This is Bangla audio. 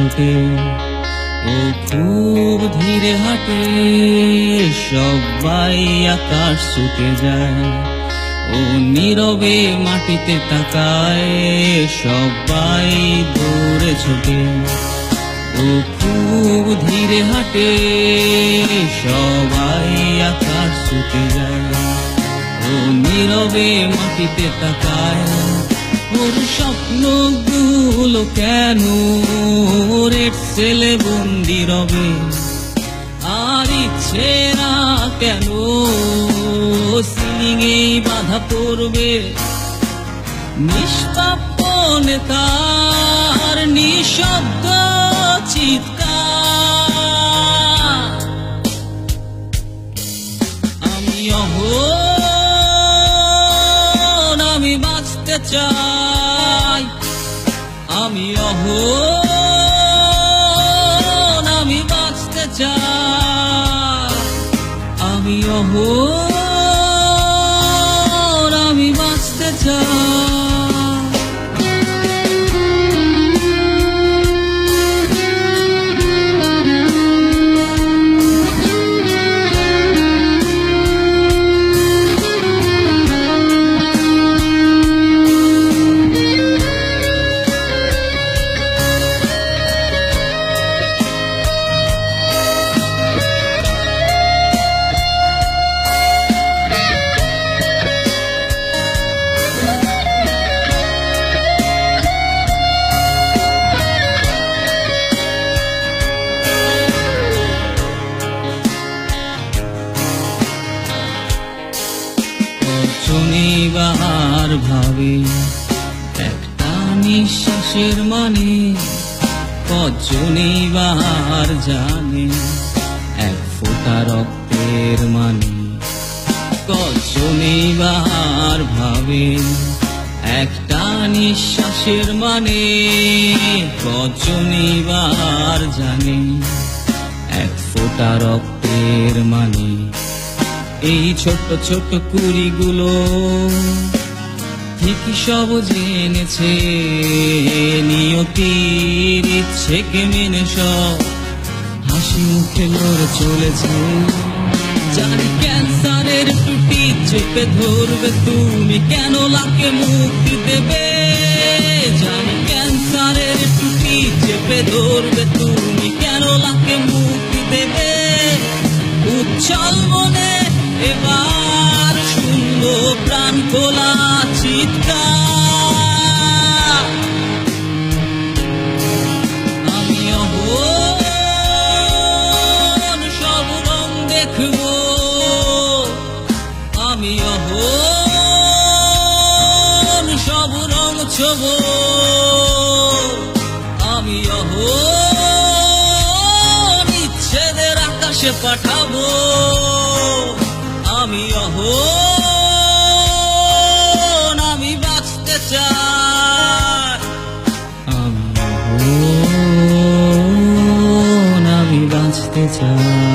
ছোটে ও খুব ধীরে হাঁটে সবাই আকাশ ছুটে যায়। ও নীরবে মাটিতে তাকায় সবাই দৌড়ে ছোটে ও খুব ধীরে হাঁটে সবাই আকাশ ছুটে যায়। ও নীরবে মাটিতে তাকায় ওর স্বপ্নগুলো কেন? রেড ছেলে বন্দি রবে। আর ইচ্ছে না কেন? সিলিংয়ে বাধা পড়বে। নিষ্পাপ নেতার নিঃশব্দ চিৎকার। আমি অহন চাই। আমি অহ আমি বাঁচতে চাই। আমি অহ আমি বাঁচতে চাই। শনিবার ভাবে একটা নিঃশ্বাসের মানে কজনিবার জানে এক ফোঁটা রক্তের মানে কজনিবার ভাবে। একটা নিঃশ্বাসের মানে কজনিবার জানে এক ফোঁটা রক্তের মানে এই ছোট ছোট কুড়িগুলো ঠিকই সব জেনেছে, নিয়তির ইচ্ছেকে মেনে সব। হাসি মুখে লড়ে চলেছে। জানি ক্যান্সারের টুটি চেপে ধরবে তুমি, কেন লাকে মুক্তি দেবে? জানি ক্যান্সারের টুটি চেপে ধরবে তুমি, কেন লাকে মুক্তি দেবে? উচ্ছল মনে এবার শুনব প্রাণ খোলা। ছব আমি অহন ইচ্ছেদের আকাশে পাঠাবো, আমি অহন আমি বাঁচতে চাই। আমি অহন আমি বাঁচতে চাই।